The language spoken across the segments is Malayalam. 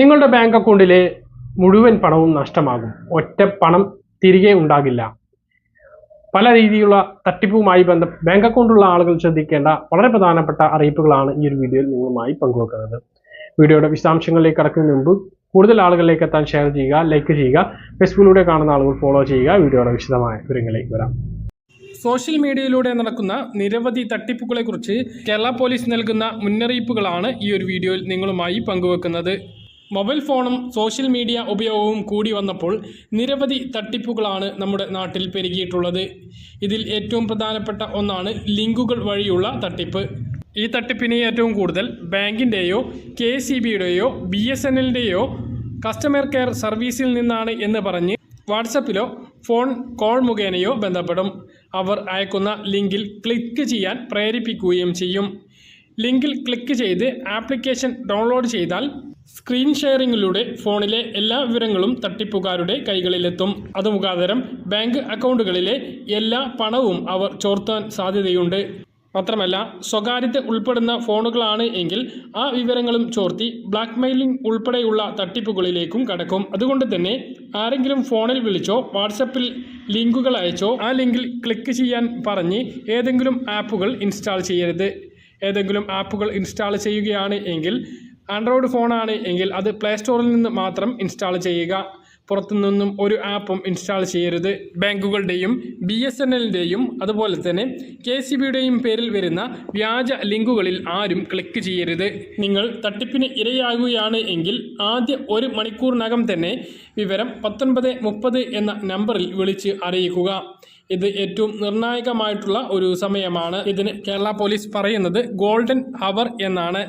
നിങ്ങളുടെ ബാങ്ക് അക്കൗണ്ടിലെ മുഴുവൻ പണവും നഷ്ടമാകും. ഒറ്റ പണം തിരികെ ഉണ്ടാകില്ല. പല രീതിയിലുള്ള തട്ടിപ്പുമായി ബന്ധ ബാങ്ക് അക്കൗണ്ടുള്ള ആളുകൾ ശ്രദ്ധിക്കേണ്ട വളരെ പ്രധാനപ്പെട്ട അറിയിപ്പുകളാണ് ഈ ഒരു വീഡിയോയിൽ നിങ്ങളുമായി പങ്കുവെക്കുന്നത്. വീഡിയോയുടെ വിശദാംശങ്ങളിലേക്ക് കടക്കുന്നതിന് മുമ്പ് കൂടുതൽ ആളുകളിലേക്ക് എത്താൻ ഷെയർ ചെയ്യുക ലൈക്ക് ചെയ്യുക ഫേസ്ബുക്കിലൂടെ കാണുന്ന ആളുകൾ ഫോളോ ചെയ്യുക. വീഡിയോയുടെ വിശദമായ വിവരങ്ങളിലേക്ക് വരാം. സോഷ്യൽ മീഡിയയിലൂടെ നടക്കുന്ന നിരവധി തട്ടിപ്പുകളെക്കുറിച്ച് കേരള പോലീസ് നൽകുന്ന മുന്നറിയിപ്പുകളാണ് ഈ ഒരു വീഡിയോയിൽ നിങ്ങളുമായി പങ്കുവെക്കുന്നത്. മൊബൈൽ ഫോണും സോഷ്യൽ മീഡിയ ഉപയോഗവും കൂടി വന്നപ്പോൾ നിരവധി തട്ടിപ്പുകളാണ് നമ്മുടെ നാട്ടിൽ പെരുകിയിട്ടുള്ളത്. ഇതിൽ ഏറ്റവും പ്രധാനപ്പെട്ട ഒന്നാണ് ലിങ്കുകൾ വഴിയുള്ള തട്ടിപ്പ്. ഈ തട്ടിപ്പിന് ഏറ്റവും കൂടുതൽ ബാങ്കിന്റെയോ കെ സി ബിയുടെയോ ബി എസ് എൻ എല്ലിന്റെയോ കസ്റ്റമർ കെയർ സർവീസിൽ നിന്നാണ് എന്ന് പറഞ്ഞ് വാട്സപ്പിലോ ഫോൺ കോൾ മുഖേനയോ ബന്ധപ്പെടും. അവർ അയക്കുന്ന ലിങ്കിൽ ക്ലിക്ക് ചെയ്യാൻ പ്രേരിപ്പിക്കുകയും ചെയ്യും. ലിങ്കിൽ ക്ലിക്ക് ചെയ്ത് ആപ്ലിക്കേഷൻ ഡൗൺലോഡ് ചെയ്താൽ സ്ക്രീൻ ഷെയറിങ്ങിലൂടെ ഫോണിലെ എല്ലാ വിവരങ്ങളും തട്ടിപ്പുകാരുടെ കൈകളിലെത്തും. അത് മുഖാന്തരം ബാങ്ക് അക്കൗണ്ടുകളിലെ എല്ലാ പണവും അവർ ചോർത്താൻ സാധ്യതയുണ്ട്. മാത്രമല്ല സ്വകാര്യത ഉൾപ്പെടുന്ന ഫോണുകളാണ് എങ്കിൽ ആ വിവരങ്ങളും ചോർത്തി ബ്ലാക്ക് മെയിലിംഗ് ഉൾപ്പെടെയുള്ള തട്ടിപ്പുകളിലേക്കും കടക്കും. അതുകൊണ്ട് തന്നെ ആരെങ്കിലും ഫോണിൽ വിളിച്ചോ വാട്സപ്പിൽ ലിങ്കുകൾ അയച്ചോ ആ ലിങ്കിൽ ക്ലിക്ക് ചെയ്യാൻ പറഞ്ഞ് ഏതെങ്കിലും ആപ്പുകൾ ഇൻസ്റ്റാൾ ചെയ്യരുത്. ഏതെങ്കിലും ആപ്പുകൾ ഇൻസ്റ്റാൾ ചെയ്യുകയാണ് എങ്കിൽ ആൻഡ്രോയിഡ് ഫോണാണ് എങ്കിൽ അത് പ്ലേ സ്റ്റോറിൽ നിന്ന് മാത്രം ഇൻസ്റ്റാൾ ചെയ്യുക. പുറത്തുനിന്നും ഒരു ആപ്പും ഇൻസ്റ്റാൾ ചെയ്യരുത്. ബാങ്കുകളുടെയും ബി എസ് എൻ എല്ലിന്റെയും അതുപോലെ തന്നെ കെ സി ബിയുടെയും പേരിൽ വരുന്ന വ്യാജ ലിങ്കുകളിൽ ആരും ക്ലിക്ക് ചെയ്യരുത്. നിങ്ങൾ തട്ടിപ്പിന് ഇരയാകുകയാണ് എങ്കിൽ ആദ്യ ഒരു മണിക്കൂറിനകം തന്നെ വിവരം പത്തൊൻപത് മുപ്പത് എന്ന നമ്പറിൽ വിളിച്ച് അറിയിക്കുക. ഇത് ഏറ്റവും നിർണായകമായിട്ടുള്ള ഒരു സമയമാണ്. ഇതിന് കേരള പോലീസ് പറയുന്നത് ഗോൾഡൻ ഹവർ എന്നാണ്.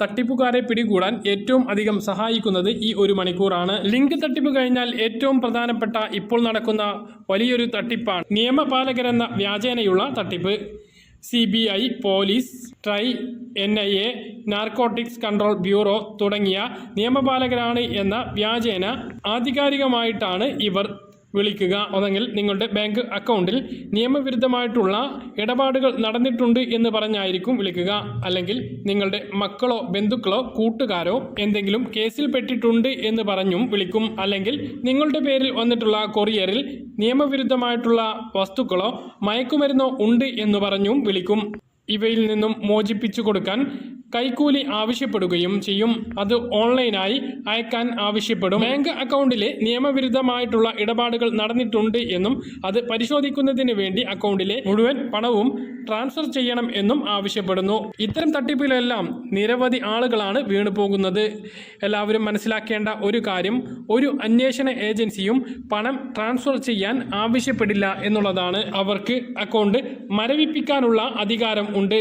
തട്ടിപ്പുകാരെ പിടികൂടാൻ ഏറ്റവും അധികം സഹായിക്കുന്നത് ഈ ഒരു മണിക്കൂറാണ്. ലിങ്ക് തട്ടിപ്പ് കഴിഞ്ഞാൽ ഏറ്റവും പ്രധാനപ്പെട്ട ഇപ്പോൾ നടക്കുന്ന വലിയൊരു തട്ടിപ്പാണ്. നിയമപാലകരെന്ന വ്യാജേനയുള്ള തട്ടിപ്പ്. C B I police TRAI N I A narcotics control bureau തുടങ്ങിയ നിയമപാലകരാണ് എന്ന വ്യാജേന ആധികാരികമായിട്ടാണ് ഇവർ വിളിക്കുക അല്ലെങ്കിൽ നിങ്ങളുടെ ബാങ്ക് അക്കൗണ്ടിൽ നിയമവിരുദ്ധമായിട്ടുള്ള ഇടപാടുകൾ നടന്നിട്ടുണ്ട് എന്ന് പറഞ്ഞായിരിക്കും വിളിക്കുക. അല്ലെങ്കിൽ നിങ്ങളുടെ മക്കളോ ബന്ധുക്കളോ കൂട്ടുകാരോ എന്തെങ്കിലും കേസിൽ പെട്ടിട്ടുണ്ട് എന്ന് പറഞ്ഞും വിളിക്കും. അല്ലെങ്കിൽ നിങ്ങളുടെ പേരിൽ വന്നിട്ടുള്ള കൊറിയറിൽ നിയമവിരുദ്ധമായിട്ടുള്ള വസ്തുക്കളോ മയക്കുമരുന്നോ ഉണ്ട് എന്ന് പറഞ്ഞും വിളിക്കും. ഇവയിൽ നിന്നും മോചിപ്പിച്ചു കൊടുക്കാൻ കൈക്കൂലി ആവശ്യപ്പെടുകയും ചെയ്യും. അത് ഓൺലൈനായി അയക്കാൻ ആവശ്യപ്പെടും. ബാങ്ക് അക്കൗണ്ടിലെ നിയമവിരുദ്ധമായിട്ടുള്ള ഇടപാടുകൾ നടന്നിട്ടുണ്ട് എന്നും അത് പരിശോധിക്കുന്നതിന് വേണ്ടി അക്കൗണ്ടിലെ മുഴുവൻ പണവും ട്രാൻസ്ഫർ ചെയ്യണം എന്നും ആവശ്യപ്പെടുന്നു. ഇത്തരം തട്ടിപ്പിലെല്ലാം നിരവധി ആളുകളാണ് വീണു പോകുന്നത് എല്ലാവരും മനസ്സിലാക്കേണ്ട ഒരു കാര്യം ഒരു അന്വേഷണ ഏജൻസിയും പണം ട്രാൻസ്ഫർ ചെയ്യാൻ ആവശ്യപ്പെടില്ല എന്നുള്ളതാണ്. അവർക്ക് അക്കൗണ്ട് മരവിപ്പിക്കാനുള്ള അധികാരം ഉണ്ട്.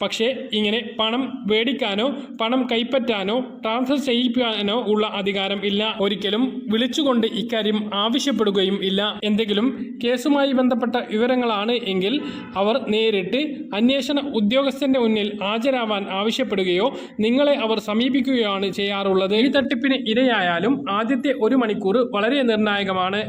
പക്ഷേ ഇങ്ങനെ പണം മേടിക്കാനോ പണം കൈപ്പറ്റാനോ ട്രാൻസ്ഫർ ചെയ്യിക്കാനോ ഉള്ള അധികാരം ഇല്ല. ഒരിക്കലും വിളിച്ചുകൊണ്ട് ഇക്കാര്യം ആവശ്യപ്പെടുകയും ഇല്ല. എന്തെങ്കിലും കേസുമായി ബന്ധപ്പെട്ട വിവരങ്ങളാണ് എങ്കിൽ അവർ നേരിട്ട് അന്വേഷണ ഉദ്യോഗസ്ഥന്റെ മുന്നിൽ ഹാജരാവാൻ ആവശ്യപ്പെടുകയോ നിങ്ങളെ അവർ സമീപിക്കുകയാണ് ചെയ്യാറുള്ളത്. ഈ തട്ടിപ്പിന് ഇരയായാലും ആദ്യത്തെ ഒരു മണിക്കൂർ വളരെ നിർണായകമാണ്.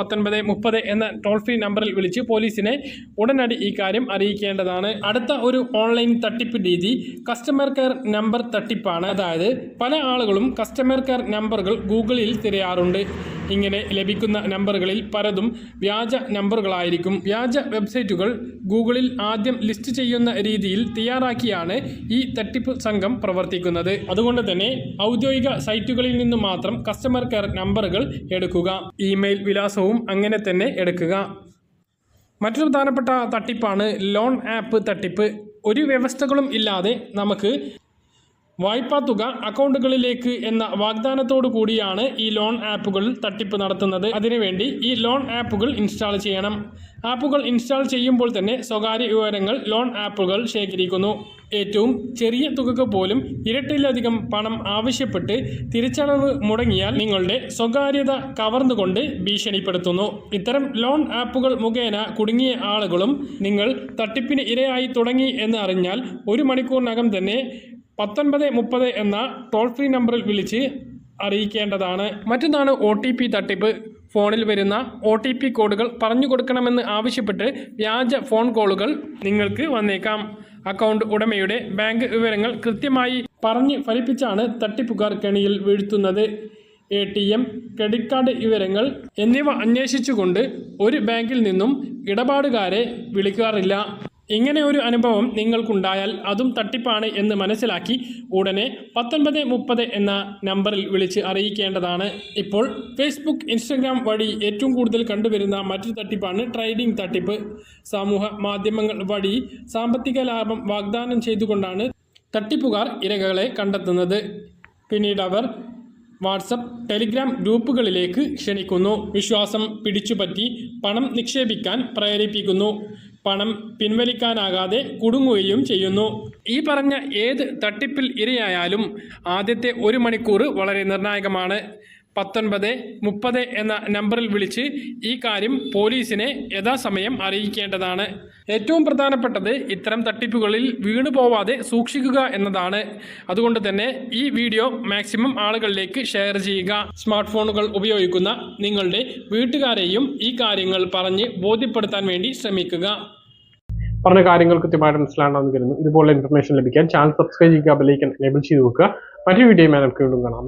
പത്തൊൻപത് മുപ്പത് എന്ന ടോൾ ഫ്രീ നമ്പറിൽ വിളിച്ച് പോലീസിനെ ഉടനടി ഈ കാര്യം അറിയിക്കേണ്ടതാണ്. അടുത്ത ഒരു ഓൺലൈൻ തട്ടിപ്പ് രീതി കസ്റ്റമർ കെയർ നമ്പർ തട്ടിപ്പാണ്. അതായത് പല ആളുകളും കസ്റ്റമർ കെയർ നമ്പറുകൾ ഗൂഗിളിൽ തിരയാറുണ്ട്. ഇങ്ങനെ ലഭിക്കുന്ന നമ്പറുകളിൽ പലതും വ്യാജ നമ്പറുകളായിരിക്കും. വ്യാജ വെബ്സൈറ്റുകൾ ഗൂഗിളിൽ ആദ്യം ലിസ്റ്റ് ചെയ്യുന്ന രീതിയിൽ തയ്യാറാക്കിയാണ് ഈ തട്ടിപ്പ് സംഘം പ്രവർത്തിക്കുന്നത്. അതുകൊണ്ട് തന്നെ ഔദ്യോഗിക സൈറ്റുകളിൽ നിന്ന് മാത്രം കസ്റ്റമർ കെയർ നമ്പറുകൾ എടുക്കുക. ഇമെയിൽ വിലാസവും അങ്ങനെ തന്നെ എടുക്കുക. മറ്റൊരു പ്രധാനപ്പെട്ട തട്ടിപ്പാണ് ലോൺ ആപ്പ് തട്ടിപ്പ്. ഒരു വ്യവസ്ഥകളും ഇല്ലാതെ നമുക്ക് വായ്പാ തുക അക്കൗണ്ടുകളിലേക്ക് എന്ന വാഗ്ദാനത്തോടു കൂടിയാണ് ഈ ലോൺ ആപ്പുകൾ തട്ടിപ്പ് നടത്തുന്നത്. അതിനുവേണ്ടി ഈ ലോൺ ആപ്പുകൾ ഇൻസ്റ്റാൾ ചെയ്യണം. ആപ്പുകൾ ഇൻസ്റ്റാൾ ചെയ്യുമ്പോൾ തന്നെ സ്വകാര്യ വിവരങ്ങൾ ലോൺ ആപ്പുകൾ ശേഖരിക്കുന്നു. ഏറ്റവും ചെറിയ തുകക്ക് പോലും ഇരട്ടിയിലധികം പണം ആവശ്യപ്പെട്ട് തിരിച്ചടവ് മുടങ്ങിയാൽ നിങ്ങളുടെ സ്വകാര്യത കവർന്നുകൊണ്ട് ഭീഷണിപ്പെടുത്തുന്നു. ഇത്തരം ലോൺ ആപ്പുകൾ മുഖേന കുടുങ്ങിയ ആളുകളും നിങ്ങൾ തട്ടിപ്പിന് ഇരയായി തുടങ്ങി എന്ന് അറിഞ്ഞാൽ ഒരു മണിക്കൂറിനകം തന്നെ പത്തൊൻപത് മുപ്പത് എന്ന ടോൾ ഫ്രീ നമ്പറിൽ വിളിച്ച് അറിയിക്കേണ്ടതാണ്. മറ്റൊന്നാണ് ഒ തട്ടിപ്പ്. ഫോണിൽ വരുന്ന ഒ ടി പി കോഡുകൾ പറഞ്ഞു കൊടുക്കണമെന്ന് ആവശ്യപ്പെട്ട് വ്യാജ ഫോൺ കോളുകൾ നിങ്ങൾക്ക് വന്നേക്കാം. അക്കൗണ്ട് ഉടമയുടെ ബാങ്ക് വിവരങ്ങൾ കൃത്യമായി പറഞ്ഞ് ഫലിപ്പിച്ചാണ് തട്ടിപ്പുകാർ കെണിയിൽ വീഴ്ത്തുന്നത്. A T M credit card വിവരങ്ങൾ എന്നിവ അന്വേഷിച്ചുകൊണ്ട് ഒരു ബാങ്കിൽ നിന്നും ഇടപാടുകാരെ വിളിക്കാറില്ല. ഇങ്ങനെ ഒരു അനുഭവം നിങ്ങൾക്കുണ്ടായാൽ അതും തട്ടിപ്പാണ് എന്ന് മനസ്സിലാക്കി ഉടനെ പത്തൊൻപത് മുപ്പത് എന്ന നമ്പറിൽ വിളിച്ച് അറിയിക്കേണ്ടതാണ്. ഇപ്പോൾ ഫേസ്ബുക്ക് ഇൻസ്റ്റഗ്രാം വഴി ഏറ്റവും കൂടുതൽ കണ്ടുവരുന്ന മറ്റൊരു തട്ടിപ്പാണ് ട്രേഡിംഗ് തട്ടിപ്പ്. സമൂഹ മാധ്യമങ്ങൾ വഴി സാമ്പത്തിക ലാഭം വാഗ്ദാനം ചെയ്തുകൊണ്ടാണ് തട്ടിപ്പുകാർ ഇരകളെ കണ്ടെത്തുന്നത്. പിന്നീട് അവർ വാട്സപ്പ് ടെലിഗ്രാം ഗ്രൂപ്പുകളിലേക്ക് ക്ഷണിക്കുന്നു. വിശ്വാസം പിടിച്ചുപറ്റി പണം നിക്ഷേപിക്കാൻ പ്രേരിപ്പിക്കുന്നു. പണം പിൻവലിക്കാനാകാതെ കുടുങ്ങുകയും ചെയ്യുന്നു. ഈ പറഞ്ഞ ഏത് തട്ടിപ്പിൽ ഇരയായാലും ആദ്യത്തെ ഒരു മണിക്കൂർ വളരെ നിർണായകമാണ്. പത്തൊൻപത് മുപ്പത് എന്ന നമ്പറിൽ വിളിച്ച് ഈ കാര്യം പോലീസിനെ യഥാസമയം അറിയിക്കേണ്ടതാണ്. ഏറ്റവും പ്രധാനപ്പെട്ടത് ഇത്തരം തട്ടിപ്പുകളിൽ വീണു പോവാതെ സൂക്ഷിക്കുക എന്നതാണ്. അതുകൊണ്ട് തന്നെ ഈ വീഡിയോ മാക്സിമം ആളുകളിലേക്ക് ഷെയർ ചെയ്യുക. സ്മാർട്ട് ഫോണുകൾ ഉപയോഗിക്കുന്ന നിങ്ങളുടെ വീട്ടുകാരെയും ഈ കാര്യങ്ങൾ പറഞ്ഞ് ബോധ്യപ്പെടുത്താൻ വേണ്ടി ശ്രമിക്കുക. പറഞ്ഞ കാര്യങ്ങൾ കൃത്യമായിട്ട് മനസ്സിലാണെന്ന് കരുതുന്നു. ഇതുപോലെ ഇൻഫർമേഷൻ ലഭിക്കാൻ ചാനൽ സബ്സ്ക്രൈബ് ചെയ്യുക ബെലൈക്കൻ എനേബിൾ ചെയ്ത് നോക്കുക മറ്റൊരു വീഡിയോ നമുക്ക് വീണ്ടും കാണാം.